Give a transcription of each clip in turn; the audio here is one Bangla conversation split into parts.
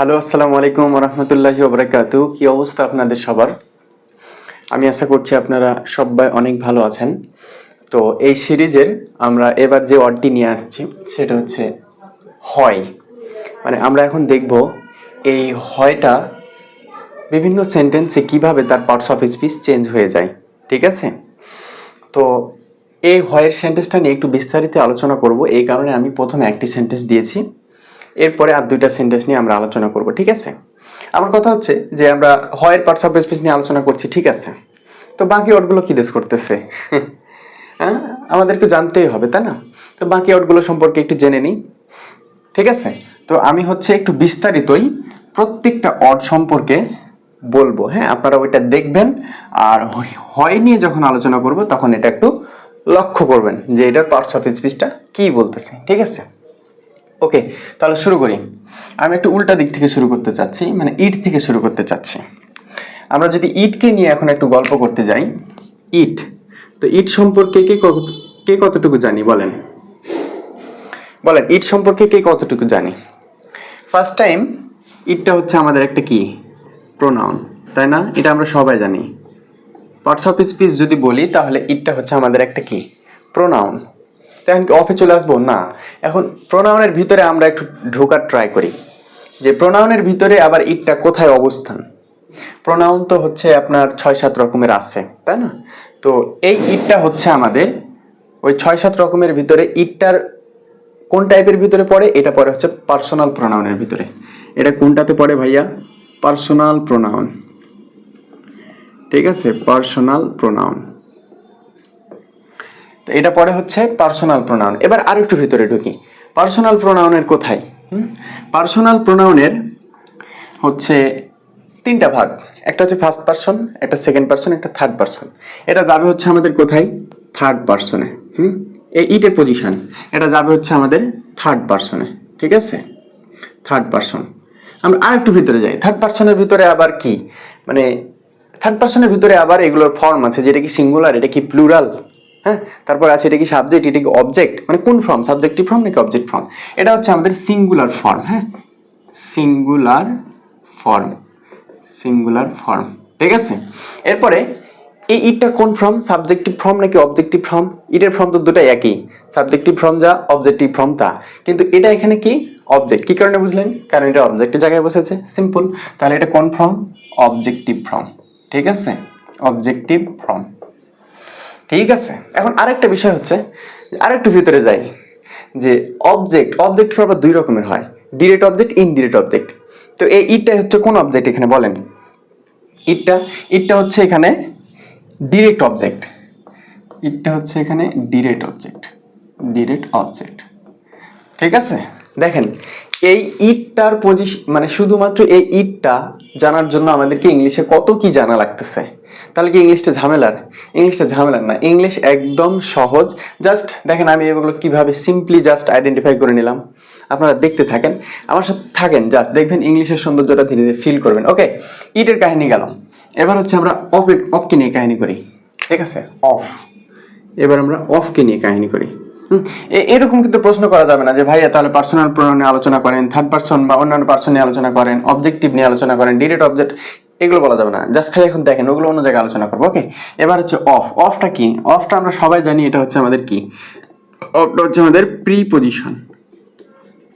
হ্যালো, আসসালামু আলাইকুম রহমতুল্লাহি ওবরাকাতু। কি অবস্থা আপনাদের সবার? আমি আশা করছি আপনারা সবাই অনেক ভালো আছেন। তো এই সিরিজের আমরা এবার যে ওয়ার্ডটি নিয়ে আসছি, সেটা হচ্ছে হয়। মানে আমরা এখন দেখব এই হয়টা বিভিন্ন সেন্টেন্সে কীভাবে তার পার্টস অফ স্পিচ চেঞ্জ হয়ে যায়। ঠিক আছে? তো এই হয়ের সেন্টেন্সটা নিয়ে একটু বিস্তারিত আলোচনা করব। এই কারণে আমি প্রথমে একটি সেন্টেন্স দিয়েছি। এরপরে আর দুইটা সেন্টেন্স নিয়ে আমরা আলোচনা করব, ঠিক আছে? আমার কথা হচ্ছে যে আমরা হয়ের পার্টস অফ স্পিচ নিয়ে আলোচনা করছি, ঠিক আছে? তো বাকি ওয়ার্ডগুলো কি দেশ করতেছে? হ্যাঁ? আমাদেরকে জানতেই হবে, তাই না? তো বাকি ওয়ার্ডগুলো সম্পর্কে একটু জেনে নিই, ঠিক আছে? তো আমি হচ্ছে একটু বিস্তারিতই প্রত্যেকটা অর্ড সম্পর্কে বলব হ্যাঁ? আপনারা ওইটা দেখবেন, আর হয় নিয়ে যখন আলোচনা করব, তখন এটা একটু লক্ষ্য করবেন যে এটার পার্টস অফ স্পিচটা কি বলতেছে, ঠিক আছে? ওকে তাহলে শুরু করি। আমি একটু উল্টা দিক থেকে শুরু করতে চাচ্ছি মানে ইট থেকে শুরু করতে চাচ্ছি। আমরা যদি ইটকে নিয়ে এখন একটু গল্প করতে যাই, ইট, তো ইট সম্পর্কে কে কে কতটুকু জানি, বলেন? বলেন, ইট সম্পর্কে কে কতটুকু জানি? ফার্স্ট টাইম ইটটা হচ্ছে আমাদের একটা কি? প্রোনাউন তাই না? এটা আমরা সবাই জানি। পার্টস অফ স্পিচ যদি বলি, তাহলে ইটটা হচ্ছে আমাদের একটা কি? প্রোনাউন তখন কি অফে চলে আসব? না। এখন প্রোনাউনের ভিতরে আমরা একটু ঢোকার ট্রাই করি। যে প্রোনাউনের ভিতরে আবার ইটটা কোথায় অবস্থান? প্রোনাউন তো হচ্ছে আপনার ছয় সাত রকমের আছে, তাই না? তো এই ইটটা হচ্ছে আমাদের, ওই ছয় সাত রকমের ভিতরে ইটটার কোন টাইপের ভিতরে পড়ে? এটা পড়ে হচ্ছে পার্সোনাল প্রোনাউনের ভিতরে। এটা কোনটাতে পড়ে ভাইয়া? পার্সোনাল প্রোনাউন ঠিক আছে? পার্সোনাল প্রোনাউন তো এটা পরে হচ্ছে পার্সোনাল প্রোনাউন এবার আর একটু ভিতরে ঢুকি। পার্সোনাল প্রোনাউনের কোথায়? পার্সোনাল প্রোনাউনের হচ্ছে তিনটা ভাগ। একটা হচ্ছে ফার্স্ট পার্সন একটা সেকেন্ড পার্সন একটা থার্ড পার্সন এটা যাবে হচ্ছে আমাদের কোথায়? থার্ড পার্সনে হুম? এই ইটের পজিশন এটা যাবে হচ্ছে আমাদের থার্ড পার্সনে ঠিক আছে? থার্ড পার্সন আমরা আর একটু ভিতরে যাই। থার্ড পার্সনের ভিতরে আবার কি? মানে থার্ড পার্সনের ভিতরে আবার এগুলোর ফর্ম আছে। যেটা কি সিঙ্গুলার এটা কি প্লুরাল হ্যাঁ? তারপর আছে এটা কি সাবজেক্ট এটা কি অবজেক্ট মানে কোন ফর্ম সাবজেক্টিভ ফর্ম নাকি অবজেক্ট ফর্ম এটা হচ্ছে আমাদের সিঙ্গুলার ফর্ম হ্যাঁ? সিঙ্গুলার ফর্ম সিঙ্গুলার ফর্ম ঠিক আছে? এরপরে এই ইটটা কোন ফর্ম সাবজেক্টিভ ফর্ম নাকি অবজেক্টিভ ফর্ম ইটের ফর্ম তো দুটাই একই। সাবজেক্টিভ ফর্ম যা অবজেক্টিভ ফর্ম তা। কিন্তু এটা এখানে কি? অবজেক্ট কি কারণে বুঝলেন? কারণ এটা অবজেক্টের জায়গায় বসেছে। সিম্পল তাহলে এটা কোন ফর্ম অবজেক্টিভ ফর্ম ঠিক আছে? অবজেক্টিভ ফর্ম ঠিক আছে, এখন আরেকটা বিষয় হচ্ছে, আরেকটু ভিতরে যাই, যে অবজেক্ট অবজেক্ট আবার দুই রকমের হয় ডিরেক্ট অবজেক্ট ইনডিরেক্ট অবজেক্ট তো এই ইটটা হচ্ছে কোন অবজেক্ট এখানে বলেন? ইটটা ইটটা হচ্ছে এখানে ডিরেক্ট অবজেক্ট ইটটা হচ্ছে এখানে ডিরেক্ট অবজেক্ট ডিরেক্ট অবজেক্ট ঠিক আছে? দেখেন, এই ইটটার পজিশন মানে শুধুমাত্র এই ইটটা জানার জন্য আমাদেরকে ইংলিশে কত কি জানা লাগতেছে? তাহলে কি ইংলিশটা ঝামেলার? ইংলিশটা ঝামেলার না। ইংলিশ একদম সহজ। জাস্ট দেখেন, আমি এগুলো কীভাবে সিম্পলি জাস্ট আইডেন্টিফাই করে নিলাম। আপনারা দেখতে থাকেন। আমার সাথে থাকেন, জাস্ট দেখবেন ইংলিশের সৌন্দর্যটা ধীরে ধীরে ফিল করবেন। ওকে ইটের কাহিনী গেল এবার হচ্ছে আমরা অফ অফকে নিয়ে কাহিনী করি। ঠিক আছে? অফ এবার আমরা অফকে নিয়ে কাহিনী করি। এরকম কিন্তু প্রশ্ন করা যাবে না যে, ভাইয়া, তাহলে পার্সোনাল প্রোনাউন আলোচনা করেন থার্ড পার্সন বা অন্যান্য পার্সন নিয়ে আলোচনা করেন অবজেক্টিভ নিয়ে আলোচনা করেন ডিরেক্ট অবজেক্ট এগুলো বলা যাবে না। জাস্ট খালি এখন দেখেন, ওগুলো অন্য জায়গায় আলোচনা করব ওকে এবার হচ্ছে অফ অফটা কি? অফটা আমরা সবাই জানি, এটা হচ্ছে আমাদের কি? অফটা হচ্ছে আমাদের প্রি পজিশন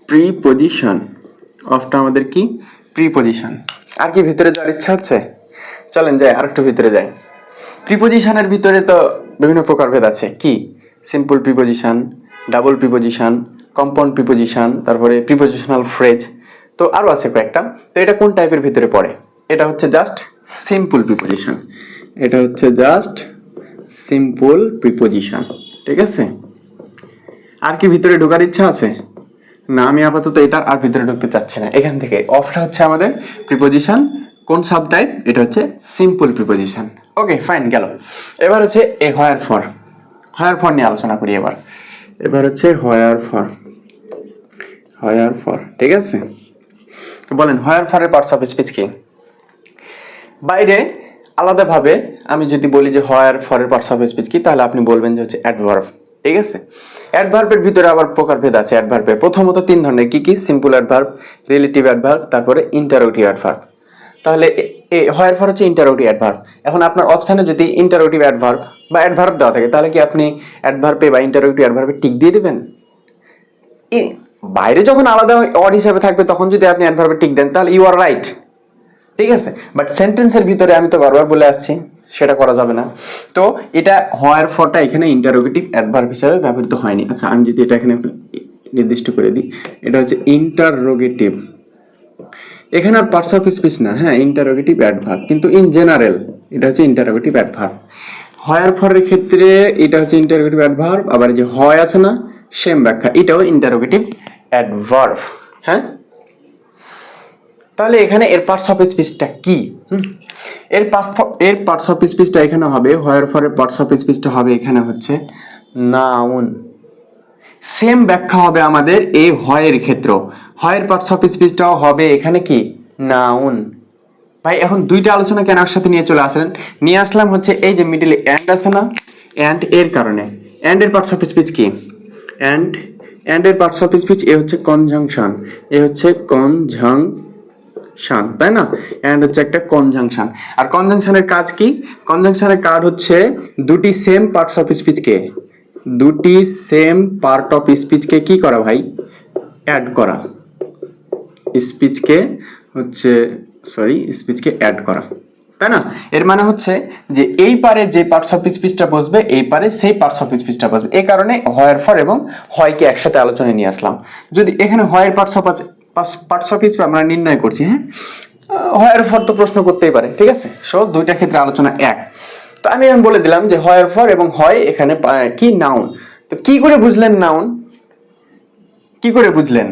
প্রি পজিশন অফটা আমাদের কি? প্রি পজিশন আর কি ভিতরে যাওয়ার ইচ্ছা হচ্ছে? চলেন যাই আর একটু ভিতরে যাই। প্রিপোজিশনের ভিতরে তো বিভিন্ন প্রকারভেদ আছে। কি? Simple preposition double preposition compound preposition তারপরে প্রিপোজিশনাল ফ্রেজ তো আরও আছে কয়েকটা। তো এটা কোন টাইপের ভিতরে পড়ে? এটা হচ্ছে জাস্ট সিম্পল প্রিপোজিশন এটা হচ্ছে জাস্ট সিম্পল প্রিপোজিশন ঠিক আছে? আর কি ভিতরে ঢোকার ইচ্ছা আছে? না, আমি আপাতত এটার আর ভিতরে ঢুকতে চাচ্ছি না। এখান থেকে অফটা হচ্ছে আমাদের প্রিপোজিশন কোন সাব টাইপ এটা হচ্ছে সিম্পল প্রিপোজিশন ওকে ফাইন গেল। এবার হচ্ছে এ হয়ার ফর হয়ার ফর নিয়ে আলোচনা করি এবার। এবার হচ্ছে হয়ার ফর হয়ার ফর ঠিক আছে? বলেন হয়ার ফরের পার্টস অফ স্পিচ কি? বাইরে আলাদাভাবে আমি যদি বলি যে হয়ার ফরের পার্টস অফ স্পিচ কি, তাহলে আপনি বলবেন যে হচ্ছে অ্যাডভার্ব ঠিক আছে? অ্যাডভার্বের ভিতরে আবার প্রকারভেদ আছে অ্যাডভার্বের প্রথমত তিন ধরনের, কি কি? সিম্পল অ্যাডভার্ব রিলেটিভ অ্যাডভার্ব তারপরে ইন্টারোটিভ অ্যাডভার্ব তাহলে হয়ার ফর হচ্ছে ইন্টারোটিভ অ্যাডভার্ব এখন আপনার অপশানে যদি ইন্টারোটিভ অ্যাডভার্ব বা অ্যাডভার্ব দেওয়া থাকে, তাহলে কি আপনি অ্যাডভার্বে বা ইন্টারোটিভ অ্যাডভার্বে টিক দিয়ে দেবেন? বাইরে যখন আলাদা অড হিসাবে থাকবে, তখন যদি আপনি অ্যাডভার্বে টিক দেন, তাহলে ইউ আর রাইট ঠিক আছে? বাট সেন্টেন্সের ভিতরে আমি তো বারবার বলে আসছি, সেটা করা যাবে না। তো এটা হয়ার ফরটা এখানে ইন্টারোগেটিভ অ্যাডভার্ব হিসাবে ব্যবহৃত হয়নি। আচ্ছা আমি যদি এটা এখানে নির্দিষ্ট করে দিই, এটা হচ্ছে ইন্টারোগেটিভ এখানে আর পার্টস অফ স্পিচ না হ্যাঁ ইন্টারোগেটিভ অ্যাডভার্ব কিন্তু ইন জেনারেল এটা হচ্ছে ইন্টারোগেটিভ অ্যাডভার্ব হয়ার ফরের ক্ষেত্রে এটা হচ্ছে ইন্টারোগেটিভ অ্যাডভার্ব আবার যে হয় আছে না সেম ব্যাখ্যা, এটাও ইন্টারোগেটিভ অ্যাডভার্ব হ্যাঁ? তাহলে এখানে এর পার্টস অফ স্পিচটা কি? এর পার্টস এর পার্টস অফ স্পিচটা এখানে হবে হয়ার ফরের পার্টস অফ স্পিচটা হবে এখানে হচ্ছে নাউন সেম ব্যাখ্যা হবে আমাদের এই হয়ের ক্ষেত্র। হয়ের পার্টস অফ স্পিচটাও হবে এখানে কি? নাউন ভাই, এখন দুইটা আলোচনা কেন একসাথে নিয়ে চলে আসলেন? নিয়ে আসলাম হচ্ছে এই যে মিডিলে অ্যান্ড আছে না? অ্যান্ড এর কারণে। অ্যান্ড এর পার্টস অফ স্পিচ কি? অ্যান্ড অ্যান্ড এর পার্টস অফ স্পিচ এ হচ্ছে কনজাংশন এ হচ্ছে কনজাংশন তাই না? অ্যান্ড হচ্ছে একটা কনজাংশন আর কনজাংশনের কাজ কি? কনজাংশনের কাজ হচ্ছে দুটি সেম পার্টস অফ স্পিচকে দুটি সেম পার্ট অফ স্পিচকে কি করা ভাই? অ্যাড করা। স্পিচকে হচ্ছে সরি স্পিচকে অ্যাড করা। তাই না? এর মানে হচ্ছে যে এই পারে যে পার্টস অফ স্পিচটা বসবে, এই পারে সেই পার্টস অফ স্পিচটা বসবে। এই কারণে হয়ের ফর এবং হয়কে একসাথে আলোচনায় নিয়ে আসলাম। যদি এখানে হয়ের parts of parts of speech আমরা নির্ণয় করছি হ্যাঁ? হয়ের ফর তো প্রশ্ন করতেই পারে, ঠিক আছে? সো দুইটা ক্ষেত্রে আলোচনা এক। তো আমি এখন বলে দিলাম যে হয়ের ফর এবং হয় এখানে কি নাউন তো কি করে বুঝলেন নাউন কি করে বুঝলেন?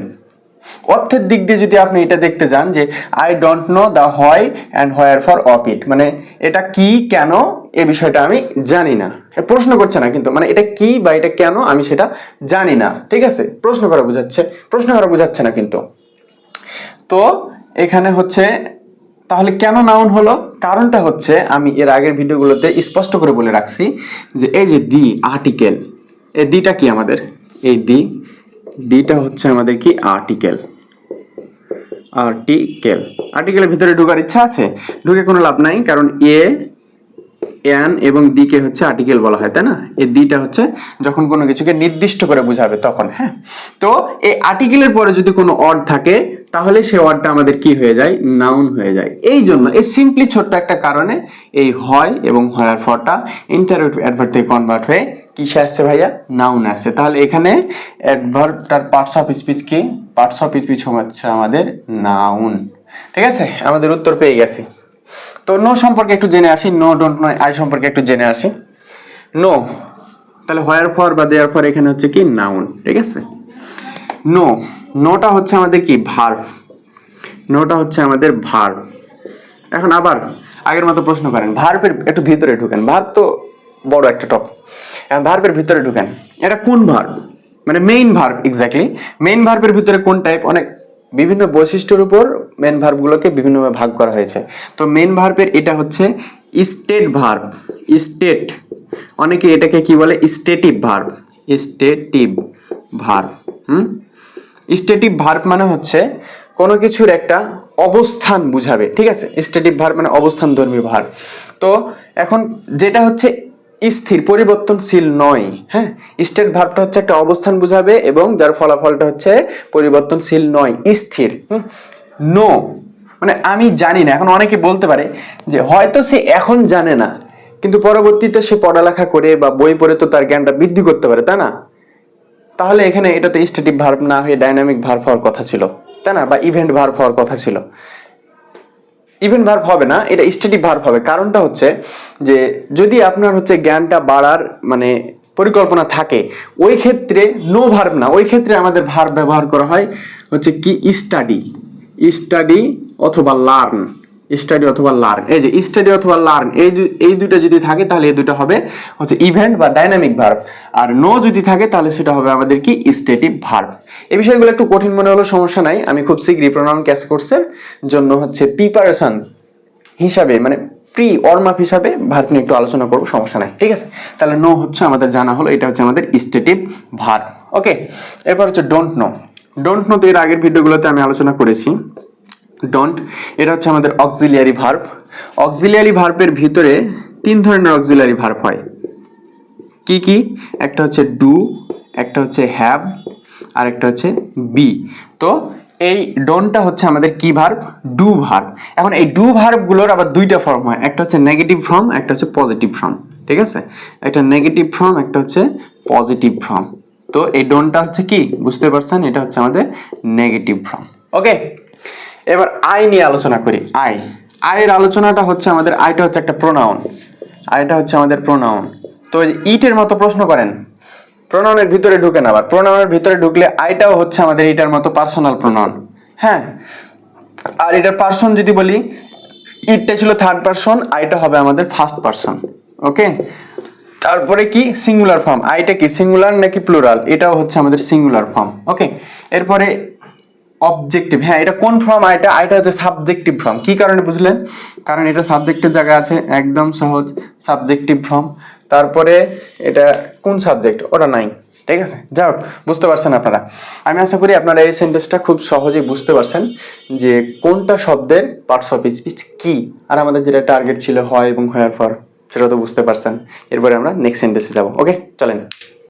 অর্থের দিক দিয়ে যদি আপনি এটা দেখতে যান যে I don't know the how and where for of it মানে এটা কি, কেন, এ বিষয়টা আমি জানি না। প্রশ্ন করছে না কিন্তু মানে এটা কি বা এটা কেন আমি সেটা জানি না, ঠিক আছে? প্রশ্ন করা বোঝাচ্ছে, প্রশ্ন করা বোঝাচ্ছে না কিন্তু। তো এখানে হচ্ছে, তাহলে কেন নাউন হলো? কারণটা হচ্ছে, আমি এর আগের ভিডিওগুলোতে স্পষ্ট করে বলে রাখছি যে এই যে দি আর্টিকেল এই দিটা কি আমাদের? এই দি, দিটা হচ্ছে আমাদের কি? আর্টিকেল আর্টিকেল আর্টিকেলের ভিতরে ঢোকার ইচ্ছা আছে? ঢুকে কোনো লাভ নাই, কারণ এ এন এবং দিকে হচ্ছে আর্টিকেল বলা হয়, তাই না? এই দিটা হচ্ছে যখন কোনো কিছুকে নির্দিষ্ট করে বোঝাবে তখন হ্যাঁ? তো এই আর্টিকেলের পরে যদি কোনো অর্ড থাকে, তাহলে সে ওয়ার্ডটা আমাদের কি হয়ে যায়? নাউন হয়ে যায়। এই জন্য, এই সিম্পলি ছোট্ট একটা কারণে এই হয় এবং হয়ার ফরটা ইন্টারভিউ অ্যাডভার্ট থেকে কনভার্ট হয়ে কিসে আসছে ভাইয়া? নাউন আসছে। তাহলে এখানে অ্যাডভার্বটার পার্টস অফ স্পিচ কি? পার্টস অফ স্পিচ হচ্ছে আমাদের নাউন ঠিক আছে? আমাদের উত্তর পেয়ে গেছি। তো নো সম্পর্কে একটু জেনে আসি নো ডোন্ট নো আই সম্পর্কে একটু জেনে আসি। নো তাহলে হয়ার ফর বা দেয়ার ফর এখানে হচ্ছে কি? নাউন ঠিক আছে? নো নোটা হচ্ছে আমাদের কি? ভার্ভ নোটা হচ্ছে আমাদের ভার্ভ এখন আবার আগের মতো প্রশ্ন করেন ভার্বের একটু ভিতরে ঢুকেন। ভার্ব তো বড় একটা টপ এখন ভার্বের ভিতরে ঢুকেন। এটা কোন ভার্ব মানে মেইন ভার্ব এক্স্যাক্টলি মেইন ভার্বের ভিতরে কোন টাইপ অনেক বিভিন্ন বৈশিষ্ট্যের উপর মেন ভার্বগুলোকে বিভিন্নভাবে ভাগ করা হয়েছে। তো মেন ভার্বের এটা হচ্ছে স্টেট ভার্ব স্টেট অনেকে এটাকে কি বলে? স্টেটিভ ভার্ব স্টেটিভ ভার্ব হুম? স্টেটিভ ভার্ব মানে হচ্ছে কোনো কিছুর একটা অবস্থান বুঝাবে, ঠিক আছে? স্টেটিভ ভার্ব মানে অবস্থান ধর্মী ভার্ব তো এখন যেটা হচ্ছে স্থির, পরিবর্তনশীল নয়। হ্যাঁ? স্টেট ভার্বটা হচ্ছে একটা অবস্থান বুঝাবে এবং যার ফলাফলটা হচ্ছে পরিবর্তনশীল নয়, স্থির। নো মানে আমি জানি না, এখন অনেকে বলতে পারে যে হয়তো সে এখন জানে না, কিন্তু পরবর্তীতে সে পড়ালেখা করে বা বই পড়ে তো তার জ্ঞানটা বৃদ্ধি করতে পারে, তাই না? তাহলে এখানে এটাতে স্ট্যাটিক ভার্ব না হয়ে ডাইনামিক ভার্ব হওয়ার কথা ছিল, তাই না? বা ইভেন্ট ভার্ব হওয়ার কথা ছিল। ইভেন্ট ভার্ভ হবে না, এটা স্টাডি ভার্ভ হবে। কারণটা হচ্ছে যে যদি আপনার হচ্ছে জ্ঞানটা বাড়ার মানে পরিকল্পনা থাকে, ওই ক্ষেত্রে নো ভার্ভ না, ওই ক্ষেত্রে আমাদের ভার্ভ ব্যবহার করা হয় হচ্ছে কি স্টাডি স্টাডি অথবা লার্ন স্টাডি অথবা লার্ন এই যে স্টাডি অথবা লার্ন এই এই দুইটা যদি থাকে, তাহলে এই দুটো হবে হচ্ছে ইভেন্ট বা ডাইনামিক ভার্ব আর নো যদি থাকে, তাহলে সেটা হবে আমাদের কি? স্টেটিভ ভার্ব এই বিষয়গুলো একটু কঠিন মনে হলো সমস্যা নাই। আমি খুব শীঘ্রই প্রোনাউন ক্যাশ কোর্সের জন্য হচ্ছে প্রিপারেশন হিসাবে মানে প্রি অর্মাপ হিসাবে ভার্ব নিয়ে একটু আলোচনা করব, সমস্যা নাই। ঠিক আছে? তাহলে নো হচ্ছে আমাদের জানা হলো, এটা হচ্ছে আমাদের স্টেটিভ ভার্ব ওকে এরপর হচ্ছে ডোন্ট নো ডোন্ট নো তো এর আগের ভিডিওগুলোতে আমি আলোচনা করেছি। ডোন্ট এটা হচ্ছে আমাদের অক্সিলিয়ারি ভার্ব অক্সিলিয়ারি ভার্বের ভিতরে তিন ধরনের অক্সিলিয়ারি ভার্ব হয়। কি কি? একটা হচ্ছে ডু একটা হচ্ছে হ্যাভ আর একটা হচ্ছে বি তো এই ডনটা হচ্ছে আমাদের কি ভার্ব ডু ভার্ব এখন এই ডু ভার্বগুলোর আবার দুইটা ফর্ম হয়। একটা হচ্ছে নেগেটিভ ফর্ম একটা হচ্ছে পজিটিভ ফর্ম ঠিক আছে? একটা নেগেটিভ ফর্ম একটা হচ্ছে পজিটিভ ফর্ম তো এই ডনটা হচ্ছে কি? বুঝতে পারছেন? এটা হচ্ছে আমাদের নেগেটিভ ফর্ম ওকে এবার আই নিয়ে আলোচনা করি, আই। আয়ের আলোচনাটা হচ্ছে আমাদের, আইটা হচ্ছে একটা প্রোনাউন আইটা হচ্ছে আমাদের প্রোনাউন তো ইটের মতো প্রশ্ন করেন প্রোনাউনের ভিতরে ঢুকে না, আবার প্রোনাউনের ভিতরে ঢুকলে আইটাও হচ্ছে আমাদের এইটার মতো পার্সোনাল প্রোনাউন হ্যাঁ? আর এটার পার্সন যদি বলি ইটটা ছিল থার্ড পার্সন আইটা হবে আমাদের ফার্স্ট পার্সন ওকে তারপরে কি? সিঙ্গুলার ফর্ম আইটা কি? সিঙ্গুলার নাকি প্লুরাল এটাও হচ্ছে আমাদের সিঙ্গুলার ফর্ম ওকে এরপরে অবজেক্টিভ হ্যাঁ এটা কোন ফর্ম আইটা আইটা হচ্ছে সাবজেক্টিভ ফর্ম কি কারণে বুঝলেন? কারণ এটা সাবজেক্টের জায়গা আছে, একদম সহজ সাবজেক্টিভ ফর্ম তারপরে এটা কোন সাবজেক্ট ওটা নাই ঠিক আছে? যাই হোক, বুঝতে পারছেন আপনারা। আমি আশা করি আপনারা এই সেন্টেন্সটা খুব সহজেই বুঝতে পারছেন যে কোনটা শব্দের পার্টস অফ স্পিচ কি। আর আমাদের যেটা টার্গেট ছিল হয় এবং হওয়ার পর সেটা তো বুঝতে পারছেন। এরপরে আমরা নেক্সট সেন্টেন্সে যাব। ওকে চলেন।